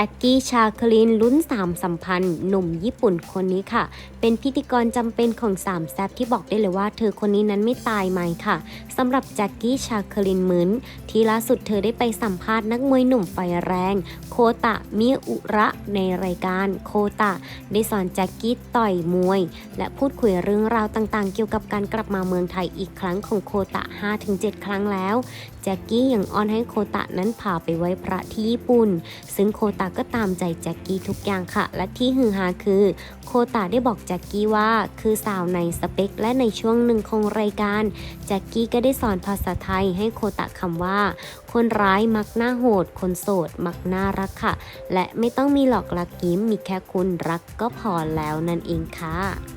จ็คกี้ชาคลินลุ้นสามสัมพันธ์ หนุ่มญี่ปุ่นคนนี้ค่ะ เป็นพิธีกรจำเป็นของสามแซบที่บอกได้เลยว่าเธอคนนี้นั้นไม่ตายไหมค่ะสำหรับแจ็คกี้ชาคลินเหมือนที่ล่าสุดเธอได้ไปสัมภาษณ์นักมวยหนุ่มไฟแรง โคตะมิอุระในรายการโคตะ ได้สอนแจ็คกี้ต่อยมวย และพูดคุยเรื่องราวต่างๆ เกี่ยวกับการกลับมาเมืองไทยอีกครั้งของโคตะ 5-7 ครั้งแล้วแจ็คกี้ยังอ้อนให้โคตะนั้นพาไปไว้พระที่ญี่ปุ่น ซึ่งโคตะก็ตามใจแจ็กกี้ทุกอย่างค่ะ และที่ฮือฮาคือ โคตาได้บอกแจ็กกี้ว่า คือสาวในสเปค และในช่วงหนึ่งของรายการแจ็กกี้ก็ได้สอนภาษาไทยให้โคตะคำว่า คนร้ายมักหน้าโหด คนโสด มักน่ารักค่ะ และไม่ต้องมีหลอกลักยิ้มมีแค่คุณรักก็พอแล้วนั่นเองค่ะ